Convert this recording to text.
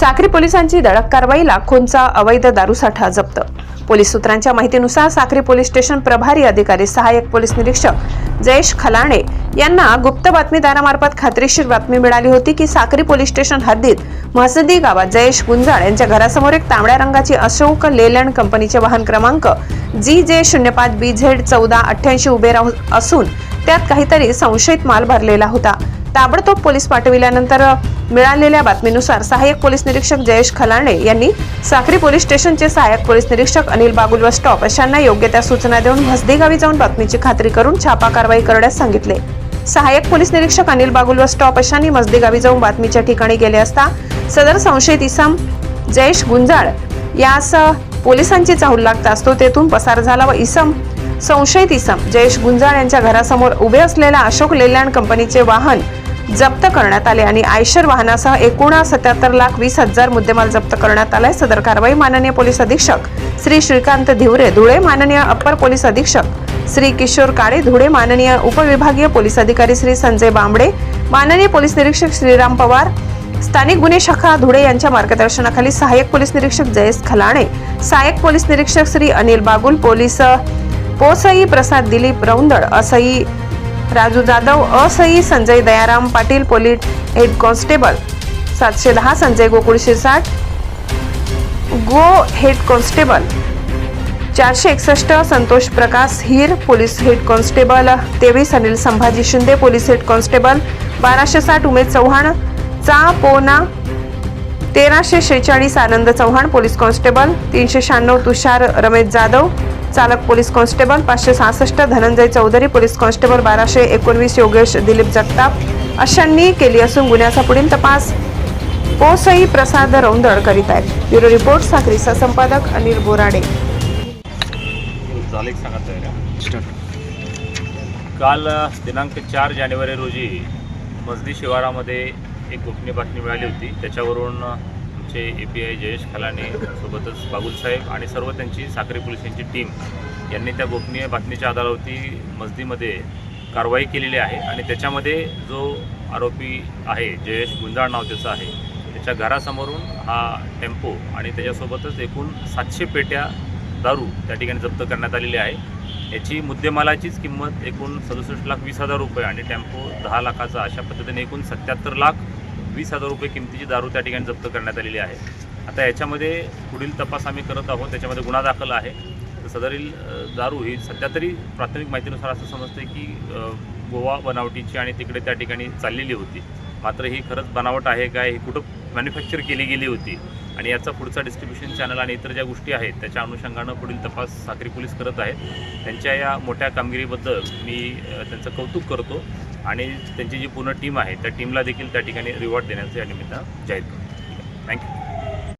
साक्री पोलिसांची धडक कारवाई लाखोंचा अवैध दारूसाठा जप्त. पोलीस सूत्रांच्या माहितीनुसार साक्री पोलीस स्टेशन प्रभारी अधिकारी सहाय्यक पोलीस निरीक्षक जयेश खलाणे यांना गुप्त बातमीदारामार्फत खात्रीशीर बातमी मिळाली होती की साक्री पोलीस स्टेशन हद्दीत महसदी गावात जयेश गुंजाळ यांच्या घरासमोर एक तांबड्या रंगाची अशोक लेलँड कंपनीचे वाहन क्रमांक जी जे शून्य पाच बी झेड चौदा अठ्ठ्याऐंशी उभे राहून असून त्यात काहीतरी संशयित माल भरलेला होता. ताबडतोब पोलीस पाठविल्यानंतर मिळालेल्या बातमीनुसार सहाय्यक पोलीस निरीक्षक जयेश खलाणे यांनी साखरी पोलीस स्टेशनचे सहाय्यक पोलीस निरीक्षक अनिल बागुल व स्टॉप अशांना योग्य त्या सूचना देऊन म्हसदी गावी जाऊन बातमीची खात्री करून छापा कारवाई करण्यास सांगितले. सहाय्यक पोलीस निरीक्षक अनिल बागुल व स्टॉप अशांनी मसदी गावी जाऊन बातमीच्या ठिकाणी गेले असता सदर संशयित इसम जयेश गुंजाळ यास पोलिसांची चाहूल लागताच तो तेथून पसार झाला व इसम संशयित इसम. जयेश गुंजाळ यांच्या घरासमोर उभे असलेल्या अशोक लेलँड कंपनीचे वाहन जप्त करण्यात आले आणि आयशर वाहनासह एकूण सत्याहत्तर लाख वीस हजार मुद्देमाल जप्त करण्यात आलाय. सदर कारवाई माननीय पोलीस अधीक्षक श्री श्रीकांत धिवरे धुळे माननीय अप्पर पोलीस अधीक्षक श्री किशोर काळे धुळे माननीय उपविभागीय पोलीस अधिकारी श्री संजय बांबडे माननीय पोलीस निरीक्षक श्रीराम पवार स्थानिक गुन्हे शाखा धुळे यांच्या मार्गदर्शनाखाली सहाय्यक पोलीस निरीक्षक जयेश खलाणे सहाय्यक पोलीस निरीक्षक श्री अनिल बागुल पोलीस पोसई प्रसाद दिलीप रौंदळ असई Raju Jadhav असई Sanjay Dayaram Patil police head constable सातशे दहा संजय गोकुळ शिरसाट गो हेड कॉन्स्टेबल चारशे एकसष्ट संतोष प्रकाश हिर पोलीस हेड कॉन्स्टेबल तेवीस Anil Sambhaji Shinde police head constable बाराशे साठ उमेद चव्हाण चा पोना तेराशे शेहेचाळीस आनंद चव्हाण पोलीस कॉन्स्टेबल तीनशे शहाण्णव तुषार रमेश जाधव चालक पोलीस कॉन्स्टेबल पाचशे सहासष्ट धनंजय चौधरी पोलीस कॉन्स्टेबल बाराशे एकोणवीस योगेश दिलीप जगताप अशांनी केली असून गुन्ह्याचा पुढील तपास पोसई प्रसाद रौंदळ करीत आहेत. ब्युरो रिपोर्ट साखरीचा संपादक अनिल बोराडे. काल दिनांक चार जानेवारी रोजी मजदी शिवारामध्ये एक गोपनीय बातमी मिळाली होती. त्याच्यावरून आमचे ए पी आय जयेश खलाने सोबतच बाबुल साहेब आणि सर्व त्यांची साखरी पोलिसांची टीम यांनी त्या गोपनीय बातमीच्या आधारावरती मजदीमध्ये कारवाई केलेली आहे आणि त्याच्यामध्ये जो आरोपी आहे जयेश गुंजाळ नाव त्याचं आहे त्याच्या घरासमोरून हा टेम्पो आणि त्याच्यासोबतच एकूण सातशे पेट्या दारू त्या ठिकाणी जप्त करण्यात आलेली आहे. याची मुद्देमालाचीच किंमत एकूण सदुसष्ट लाख वीस हजार रुपये आणि टेम्पो दहा लाखाचा अशा पद्धतीने एकूण सत्याहत्तर लाख वीस हजार रुपये किमतीची दारू त्या ठिकाणी जप्त करण्यात आलेली आहे. आता याच्यामध्ये पुढील तपास आम्ही करत आहोत त्याच्यामध्ये गुन्हा दाखल आहे. तर सदरील दारू ही सध्या तरी प्राथमिक माहितीनुसार असं समजतं की गोवा बनावटीची आणि तिकडे त्या ठिकाणी चाललेली होती. मात्र ही खरंच बनावट आहे काय ही कुठं मॅन्युफॅक्चर केली गेली होती? आणि याचा पुढचा डिस्ट्रीब्युशन चॅनल आणि इतर ज्या गोष्टी आहेत त्याच्या अनुषंगानं पुढील तपास साखरी पोलीस करत आहेत. त्यांच्या या मोठ्या कामगिरीबद्दल मी त्यांचं कौतुक करतो. आणि त्यांची जी पूर्ण टीम आहे त्या टीमला देखील त्या ठिकाणी रिवॉर्ड देण्याचं या निमित्तानं जाहीर करू थँक्यू